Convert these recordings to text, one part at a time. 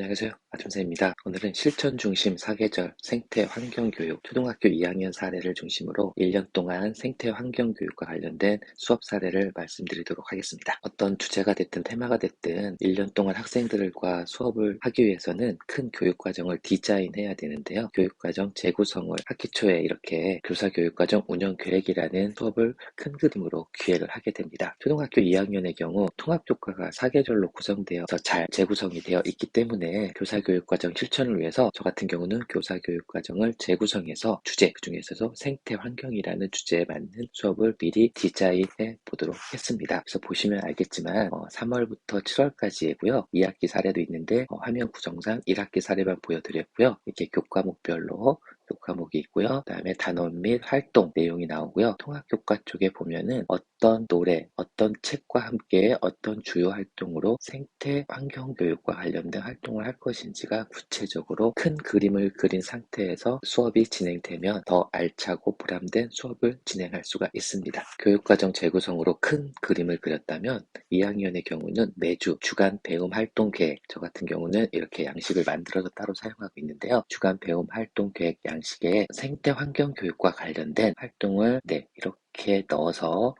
안녕하세요. 아침새입니다. 오늘은 실천 중심 사계절 생태 환경 교육 초등학교 2학년 사례를 중심으로 1년 동안 생태 환경 교육과 관련된 수업 사례를 말씀드리도록 하겠습니다. 어떤 주제가 됐든 테마가 됐든 1년 동안 학생들과 수업을 하기 위해서는 큰 교육 과정을 디자인해야 되는데요. 교육 과정 재구성을 학기 초에 이렇게 교사 교육 과정 운영 계획이라는 수업을 큰 그림으로 기획을 하게 됩니다. 초등학교 2학년의 경우 통합 교과가 사계절로 구성되어서 잘 재구성이 되어 있기 때문에 교사교육과정 실천을 위해서 저 같은 경우는 교사교육과정을 재구성해서 주제 그 중에서도 생태 환경이라는 주제에 맞는 수업을 미리 디자인해 보도록 했습니다. 그래서 보시면 알겠지만 어, 3월부터 7월까지이고요. 2학기 사례도 있는데 어, 화면 구성상 1학기 사례만 보여드렸고요. 이렇게 교과목별로 교과목이 있고요. 그 다음에 단원 및 활동 내용이 나오고요. 통합교과 쪽에 보면은 어떤 노래, 어떤 책과 함께 어떤 주요 활동으로 생태 환경 교육과 관련된 활동을 할 것인지가 구체적으로 큰 그림을 그린 상태에서 수업이 진행되면 더 알차고 보람된 수업을 진행할 수가 있습니다. 교육과정 재구성으로 큰 그림을 그렸다면 2학년의 경우는 매주 주간 배움 활동 계획, 저 같은 경우는 이렇게 양식을 만들어서 따로 사용하고 있는데요. 주간 배움 활동 계획 양 양식의 생태 환경 교육과 관련된 활동을 네, 이렇게 넣어서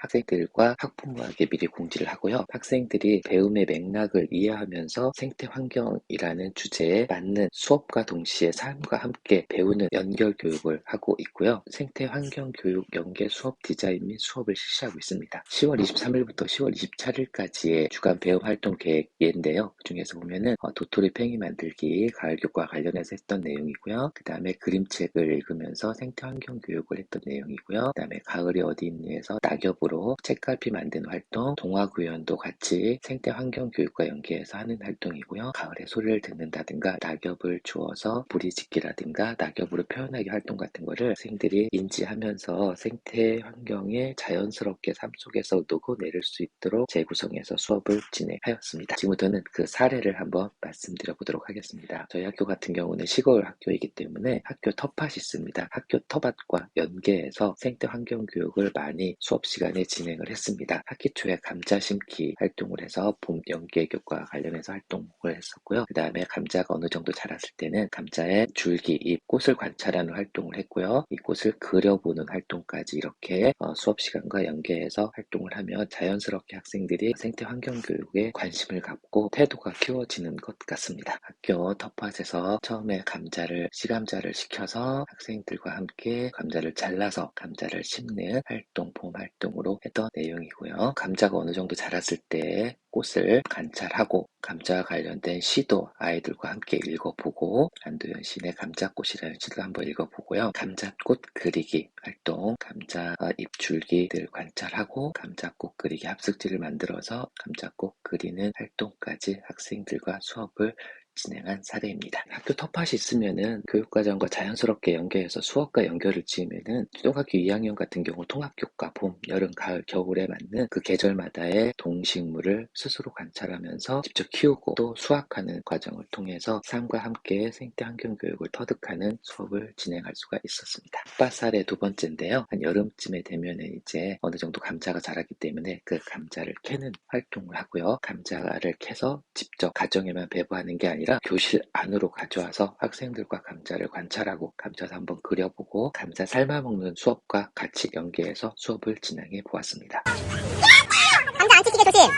학생들과 학부모에게 미리 공지를 하고요. 학생들이 배움의 맥락을 이해하면서 생태 환경이라는 주제에 맞는 수업과 동시에 삶과 함께 배우는 연결 교육을 하고 있고요. 생태 환경 교육 연계 수업 디자인 및 수업을 실시하고 있습니다. 10월 23일부터 10월 24일까지의 주간 배움 활동 계획인데요. 그 중에서 보면은 어, 도토리 팽이 만들기 가을 교과 관련해서 했던 내용이고요. 그 다음에 그림책을 읽으면서 생태 환경 교육을 했던 내용이고요. 그 다음에 가을이 어디 있니에서 낙엽으로 방식으로 책갈피 만드는 활동, 동화 구연도 같이 생태 환경 교육과 연계해서 하는 활동이고요. 가을에 소리를 듣는다든가 낙엽을 주어서 부리 짓기라든가 낙엽으로 표현하기 활동 같은 거를 학생들이 인지하면서 생태 환경에 자연스럽게 삶 속에서 녹아내릴 수 있도록 재구성해서 수업을 진행하였습니다. 지금부터는 그 사례를 한번 말씀드려 보도록 하겠습니다. 저희 학교 같은 경우는 시골 학교이기 때문에 학교 텃밭이 있습니다. 학교 텃밭과 연계해서 생태 환경 교육을 많이 수업 시간에 많이 진행을 했습니다. 학기 초에 감자 심기 활동을 해서 봄 연계 교과 관련해서 활동을 했었고요. 그 다음에 감자가 어느 정도 자랐을 때는 감자의 줄기, 잎, 꽃을 관찰하는 활동을 했고요. 이 꽃을 그려보는 활동까지 이렇게 어, 수업 시간과 연계해서 활동을 하면 자연스럽게 학생들이 생태 환경 교육에 관심을 갖고 태도가 키워지는 것 같습니다. 학교 텃밭에서 처음에 감자를 시감자를 시켜서 학생들과 함께 감자를 잘라서 감자를 심는 활동, 봄 활동으로 내용으로 했던 내용이고요. 감자가 어느 정도 자랐을 때 꽃을 관찰하고 감자와 관련된 시도 아이들과 함께 읽어보고 안도현 시인의 감자꽃이라는 시도 한번 읽어보고요. 감자꽃 그리기 활동, 감자 잎줄기들 관찰하고 감자꽃 그리기 합숙지를 만들어서 감자꽃 그리는 활동까지 학생들과 수업을 진행한 사례입니다. 학교 텃밭이 있으면은 교육과정과 자연스럽게 연계해서 수업과 연결을 지으면은 초등학교 2학년 같은 경우 통합교과 봄, 여름, 가을, 겨울에 맞는 그 계절마다의 동식물을 스스로 관찰하면서 직접 키우고 또 수확하는 과정을 통해서 삶과 함께 생태 환경 교육을 터득하는 수업을 진행할 수가 있었습니다. 텃밭 사례 두 번째인데요. 한 여름쯤에 되면은 이제 어느 정도 감자가 자랐기 때문에 그 감자를 캐는 활동을 하고요. 감자를 캐서 직접 가정에만 배부하는 게 아니라 아니라 교실 안으로 가져와서 학생들과 감자를 관찰하고 감자도 한번 그려보고 감자 삶아먹는 수업과 같이 연계해서 수업을 진행해 보았습니다. 감자 안 찢기게 조심!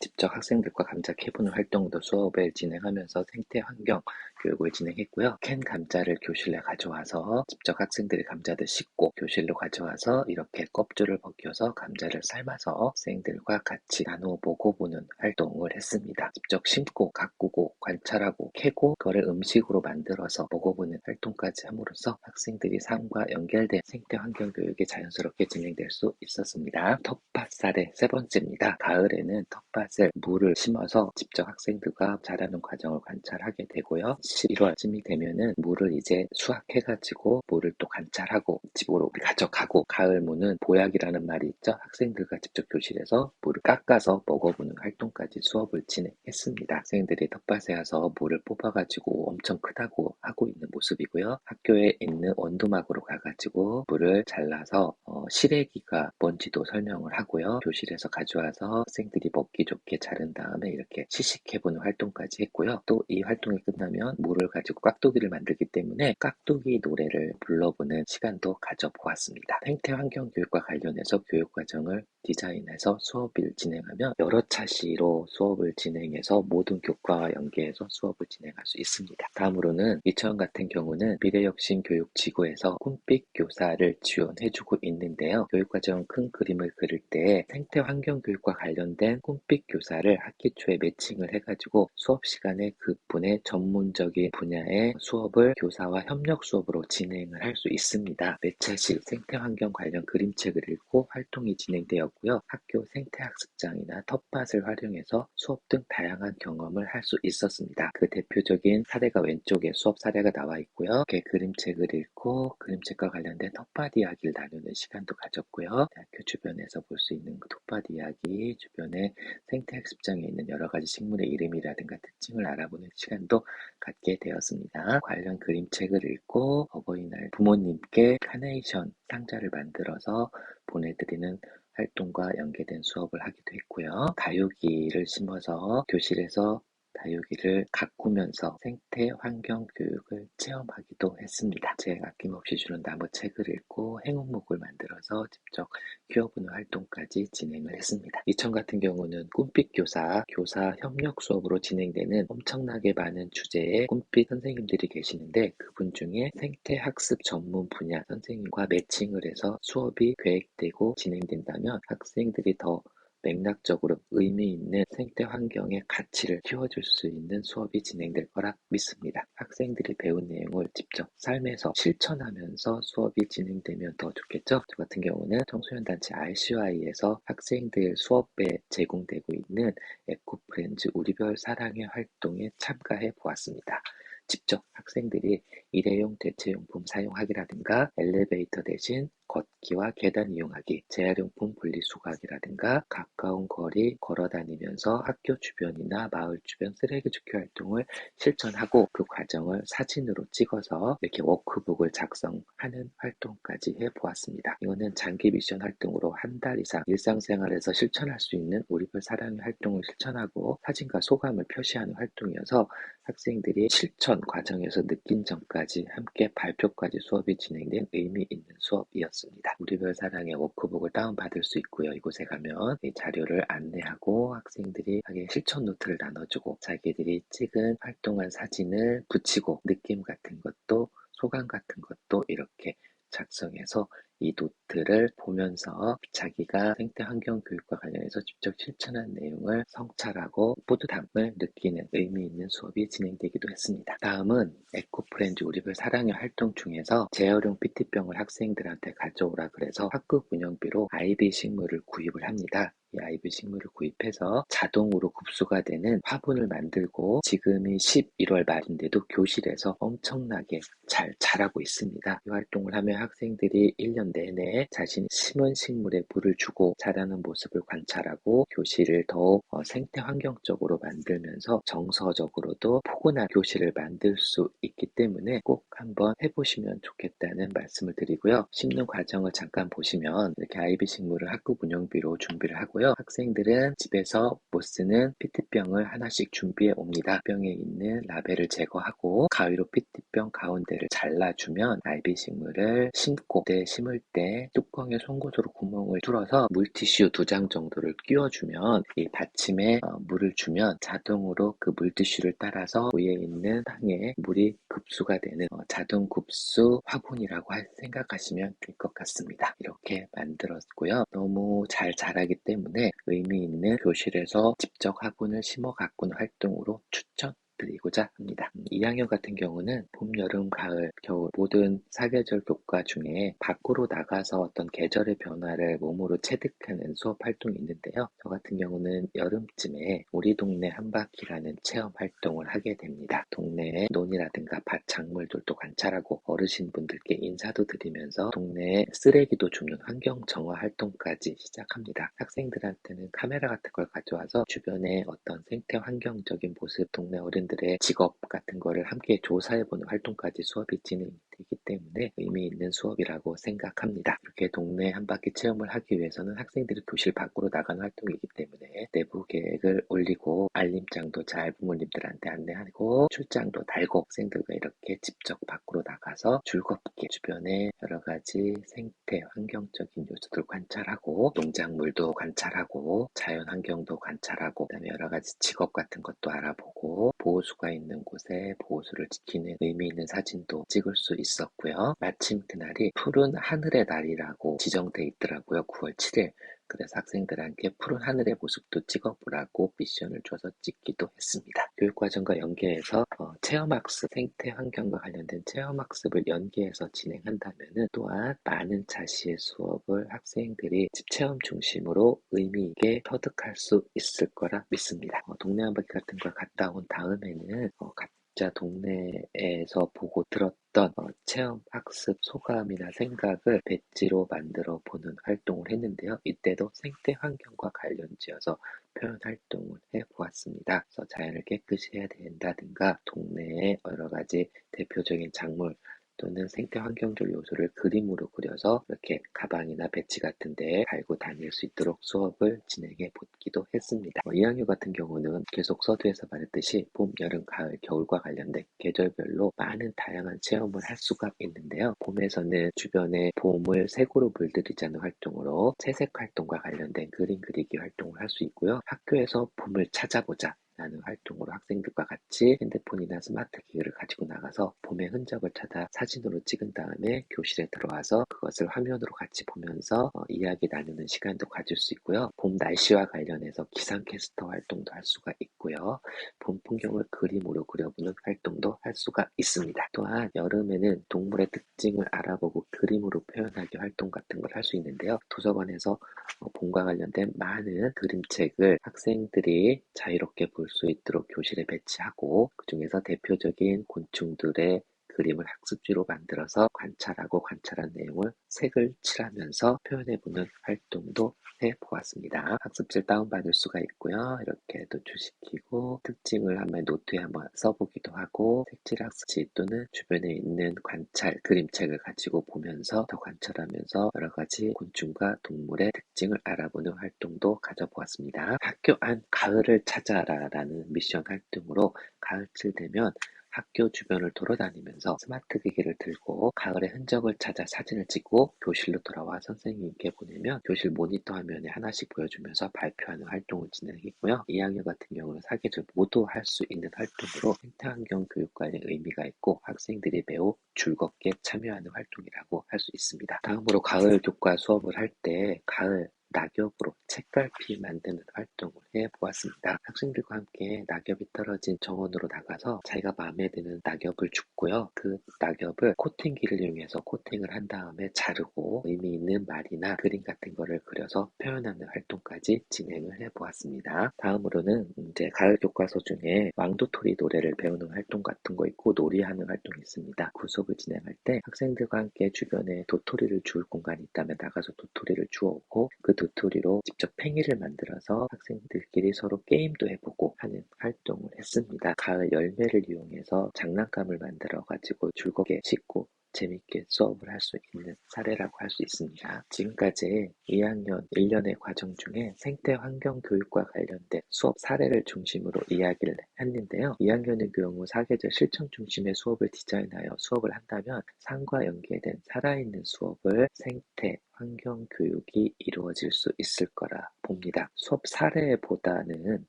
직접 학생들과 감자 캐보는 활동도 수업을 진행하면서 생태 환경 교육을 진행했고요. 캔 감자를 교실에 가져와서 직접 학생들이 감자를 씻고 교실로 가져와서 이렇게 껍질을 벗겨서 감자를 삶아서 학생들과 같이 나누어 먹어보는 활동을 했습니다. 직접 심고 가꾸고 관찰하고 캐고 그거를 음식으로 만들어서 먹어보는 활동까지 함으로써 학생들이 삶과 연결된 생태 환경 교육이 자연스럽게 진행될 수 있었습니다. 텃밭 사례 세 번째입니다. 가을에는 텃밭을 물을 심어서 직접 학생들과 자라는 과정을 관찰하게 되고요. 11월 쯤이 되면은 물을 이제 수확해가지고 물을 또 관찰하고 집으로 가져가고 가을 무는 보약이라는 말이 있죠. 학생들과 직접 교실에서 물을 깎아서 먹어보는 활동까지 수업을 진행했습니다. 학생들이 텃밭에 와서 물을 뽑아가지고 엄청 크다고 하고 있는 모습이고요. 학교에 있는 원두막으로 가가지고 물을 잘라서 어, 시래기가 뭔지도 설명을 하고요. 교실에서 가져와서 학생들이 먹기 좋게 자른 다음에 이렇게 시식해보는 활동까지 했고요. 또 이 활동이 끝나면 물을 가지고 깍두기를 만들기 때문에 깍두기 노래를 불러보는 시간도 가져보았습니다. 생태 환경 교육과 관련해서 교육 과정을 디자인해서 수업을 진행하며 여러 차시로 수업을 진행해서 모든 교과와 연계해서 수업을 진행할 수 있습니다. 다음으로는 이천 같은 경우는 미래혁신 교육 지구에서 꿈빛 교사를 지원해주고 있는데요. 교육과정 큰 그림을 그릴 때 생태 환경 교육과 관련된 꿈빛 교사를 학기 초에 매칭을 해가지고 수업 시간에 그 분의 전문적인 분야의 수업을 교사와 협력 수업으로 진행을 할 수 있습니다. 매차식 생태 환경 관련 그림책을 읽고 활동이 진행되 었고요. 학교 생태학습장이나 텃밭을 활용해서 수업 등 다양한 경험을 할 수 있었습니다. 그 대표적인 사례가 왼쪽에 수업 사례가 나와 있고요. 이렇게 그림책을 읽고 그림책과 관련된 텃밭 이야기를 나누는 시간도 가졌고요. 대학교 주변에서 볼 수 있는 그 텃밭 이야기, 주변에 생태학습장에 있는 여러 가지 식물의 이름이라든가 특징을 알아보는 시간도 갖게 되었습니다. 관련 그림책을 읽고 어버이날 부모님께 카네이션 상자를 만들어서 보내드리는 활동과 연계된 수업을 하기도 했고요. 다육이를 심어서 교실에서 다육이를 가꾸면서 생태 환경 교육을 체험하기도 했습니다. 제가 아낌없이 주는 나무 책을 읽고 행운목을 만들어서 직접 키워보는 활동까지 진행을 했습니다. 이천 같은 경우는 꿈빛 교사, 교사 협력 수업으로 진행되는 엄청나게 많은 주제의 꿈빛 선생님들이 계시는데 그분 중에 생태 학습 전문 분야 선생님과 매칭을 해서 수업이 계획되고 진행된다면 학생들이 더 맥락적으로 의미 있는 생태 환경의 가치를 키워줄 수 있는 수업이 진행될 거라 믿습니다. 학생들이 배운 내용을 직접 삶에서 실천하면서 수업이 진행되면 더 좋겠죠? 저 같은 경우는 청소년 단체 RCY에서 학생들 수업에 제공되고 있는 에코프렌즈 우리별 사랑의 활동에 참가해 보았습니다. 직접 학생들이 일회용 대체용품 사용하기라든가 엘리베이터 대신 걷기와 계단 이용하기, 재활용품 분리 수거하기라든가 가까운 거리 걸어다니면서 학교 주변이나 마을 주변 쓰레기 줍기 활동을 실천하고 그 과정을 사진으로 찍어서 이렇게 워크북을 작성하는 활동까지 해보았습니다. 이거는 장기 미션 활동으로 한 달 이상 일상생활에서 실천할 수 있는 우리별 사랑의 활동을 실천하고 사진과 소감을 표시하는 활동이어서 학생들이 실천 과정에서 느낀 점까지 함께 발표까지 수업이 진행된 의미 있는 수업이었습니다. 우리별 사랑의 워크북을 다운받을 수 있고요. 이곳에 가면 이 자료를 안내하고 학생들이 하게 실천 노트를 나눠주고 자기들이 찍은 활동한 사진을 붙이고 느낌 같은 것도 소감 같은 것도 이렇게 작성해서 이 노트를 보면서 자기가 생태 환경 교육과 관련해서 직접 실천한 내용을 성찰하고 뿌듯함을 느끼는 의미 있는 수업이 진행되기도 했습니다. 다음은 에코프렌즈 우리별 사랑의 활동 중에서 재활용 PT병을 학생들한테 가져오라 그래서 학급 운영비로 아이비 식물을 구입을 합니다. 이 아이비 식물을 구입해서 자동으로 급수가 되는 화분을 만들고 지금이 11월 말인데도 교실에서 엄청나게 잘 자라고 있습니다. 이 활동을 하면 학생들이 1년 내내 자신이 심은 식물에 물을 주고 자라는 모습을 관찰하고 교실을 더욱 어, 생태 환경적으로 만들면서 정서적으로도 포근한 교실을 만들 수 있기 때문에 꼭 한번 해보시면 좋겠다는 말씀을 드리고요. 심는 과정을 잠깐 보시면 이렇게 아이비 식물을 학급 운영비로 준비를 하고요. 학생들은 집에서 못 쓰는 피트병을 하나씩 준비해 옵니다. 병에 있는 라벨을 제거하고 가위로 피트병 가운데를 잘라주면 아이비 식물을 심고 때 심을 때 뚜껑에 송곳으로 구멍을 뚫어서 물티슈 두 장 정도를 끼워주면 이 받침에 어, 물을 주면 자동으로 그 물티슈를 따라서 위에 있는 땅에 물이 급수가 되는 어, 자동 급수 화분이라고 생각하시면 될 것 같습니다. 이렇게 만들었고요. 너무 잘 자라기 때문에 의미 있는 교실에서 직접 화분을 심어 가꾸는 활동으로 추천 드리고자 합니다. 2학년 같은 경우는 봄, 여름, 가을, 겨울 모든 사계절 교과 중에 밖으로 나가서 어떤 계절의 변화를 몸으로 체득하는 수업 활동이 있는데요. 저 같은 경우는 여름쯤에 우리 동네 한바퀴라는 체험 활동을 하게 됩니다. 동네의 논이라든가 밭 작물들도 관찰하고 어르신분들께 인사도 드리면서 동네에 쓰레기도 줍는 환경 정화 활동까지 시작합니다. 학생들한테는 카메라 같은 걸 가져와서 주변의 어떤 생태 환경적인 모습 동네 어른들 들의 직업 같은 거를 함께 조사해보는 활동까지 수업이 진행 되기 때문에 의미 있는 수업이라고 생각합니다. 이렇게 동네 한 바퀴 체험을 하기 위해서는 학생들이 교실 밖으로 나가는 활동이기 때문에 내부 계획을 올리고 알림장도 잘 부모님들한테 안내하고 출장도 달고 학생들과 이렇게 직접 밖으로 나가서 즐겁게 주변의 여러 가지 생태 환경적인 요소들 관찰하고 농작물도 관찰하고 자연 환경도 관찰하고 그다음에 여러 가지 직업 같은 것도 알아보고 보호수가 있는 곳에 보호수를 지키는 의미 있는 사진도 찍을 수 있 었고요. 마침 그날이 푸른 하늘의 날이라고 지정돼 있더라고요. 9월 7일. 그래서 학생들한테 푸른 하늘의 모습도 찍어보라고 미션을 줘서 찍기도 했습니다. 교육과정과 연계해서 어, 체험학습, 생태 환경과 관련된 체험학습을 연계해서 진행한다면 또한 많은 자시의 수업을 학생들이 집체험 중심으로 의미 있게 터득할 수 있을 거라 믿습니다. 어, 동네 한 바퀴 같은 걸 갔다 온 다음에는 어, 각자 동네에서 보고 들었던 어, 체험, 학습, 소감이나 생각을 배지로 만들어 보는 활동을 했는데요. 이때도 생태 환경과 관련지어서 표현 활동을 해보았습니다. 자연을 깨끗이 해야 된다든가 동네에 여러 가지 대표적인 작물 또는 생태 환경적 요소를 그림으로 그려서 이렇게 가방이나 배치 같은 데에 달고 다닐 수 있도록 수업을 진행해 보기도 했습니다. 어, 2학년 같은 경우는 계속 서두에서 말했듯이 봄, 여름, 가을, 겨울과 관련된 계절별로 많은 다양한 체험을 할 수가 있는데요. 봄에서는 주변에 봄을 색으로 물들이자는 활동으로 채색 활동과 관련된 그림 그리기 활동을 할 수 있고요. 학교에서 봄을 찾아보자. 라는 활동으로 학생들과 같이 핸드폰이나 스마트 기기를 가지고 나가서 봄의 흔적을 찾아 사진으로 찍은 다음에 교실에 들어와서 그것을 화면으로 같이 보면서 어, 이야기 나누는 시간도 가질 수 있고요. 봄 날씨와 관련해서 기상캐스터 활동도 할 수가 있고요. 봄 풍경을 그림으로 그려보는 활동도 할 수가 있습니다. 또한 여름에는 동물의 특징을 알아보고 그림으로 표현하기 활동 같은 걸 할 수 있는데요. 도서관에서 어, 봄과 관련된 많은 그림책을 학생들이 자유롭게 볼수 있도록 교실에 배치하고 그 중에서 대표적인 곤충들의 그림을 학습지로 만들어서 관찰하고 관찰한 내용을 색을 칠하면서 표현해보는 활동도 해 보았습니다. 학습지를 다운받을 수가 있고요. 이렇게 노출시키고 특징을 한번 노트에 한번 써보기도 하고 색칠 학습지 또는 주변에 있는 관찰 그림책을 가지고 보면서 더 관찰하면서 여러 가지 곤충과 동물의 특징을 알아보는 활동도 가져보았습니다. 학교 안 가을을 찾아라라는 미션 활동으로 가을쯤 되면 학교 주변을 돌아다니면서 스마트 기기를 들고 가을의 흔적을 찾아 사진을 찍고 교실로 돌아와 선생님께 보내면 교실 모니터 화면에 하나씩 보여주면서 발표하는 활동을 진행했고요. 2학년 같은 경우는 사계절 모두 할 수 있는 활동으로 생태환경 교육과의 의미가 있고 학생들이 매우 즐겁게 참여하는 활동이라고 할 수 있습니다. 다음으로 가을 교과 수업을 할 때 가을 낙엽으로 책갈피 만드는 활동을 해보았습니다. 학생들과 함께 낙엽이 떨어진 정원으로 나가서 자기가 마음에 드는 낙엽을 줍고요. 그 낙엽을 코팅기를 이용해서 코팅을 한 다음에 자르고 의미 있는 말이나 그림 같은 거를 그려서 표현하는 활동까지 진행을 해보았습니다. 다음으로는 이제 가을 교과서 중에 왕도토리 노래를 배우는 활동 같은 거 있고 놀이하는 활동이 있습니다. 그 수업을 진행할 때 학생들과 함께 주변에 도토리를 주울 공간이 있다면 나가서 도토리를 주워오고 그 도토리로 직접 팽이를 만들어서 학생들끼리 서로 게임도 해보고 하는 활동을 했습니다. 가을 열매를 이용해서 장난감을 만들어 가지고 즐겁게 씻고 재밌게 수업을 할 수 있는 사례라고 할 수 있습니다. 지금까지 2학년 1년의 과정 중에 생태 환경 교육과 관련된 수업 사례를 중심으로 이야기를 했는데요. 2학년의 경우 사계절 실천 중심의 수업을 디자인하여 수업을 한다면 상과 연계된 살아있는 수업을 생태 환경 교육이 이루어질 수 있을 거라 봅니다. 수업 사례보다는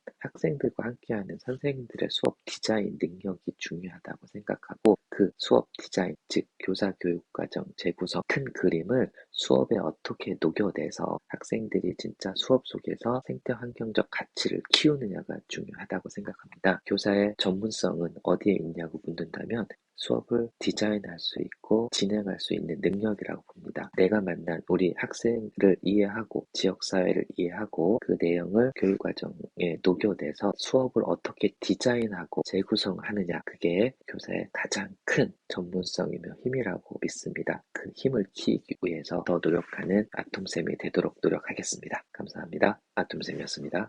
학생들과 함께하는 선생님들의 수업 디자인 능력이 중요하다고 생각하고 그 수업 디자인, 즉 교사 교육 과정 재구성 큰 그림을 수업에 어떻게 녹여내서 학생들이 진짜 수업 속에서 생태 환경적 가치를 키우느냐가 중요하다고 생각합니다. 교사의 전문성은 어디에 있냐고 묻는다면 수업을 디자인할 수 있고 진행할 수 있는 능력이라고 봅니다. 내가 만난 우리 학생들을 이해하고 지역사회를 이해하고 그 내용을 교육과정에 녹여내서 수업을 어떻게 디자인하고 재구성하느냐 그게 교사의 가장 큰 전문성이며 힘이라고 믿습니다. 그 힘을 키우기 위해서 더 노력하는 아톰쌤이 되도록 노력하겠습니다. 감사합니다. 아톰쌤이었습니다.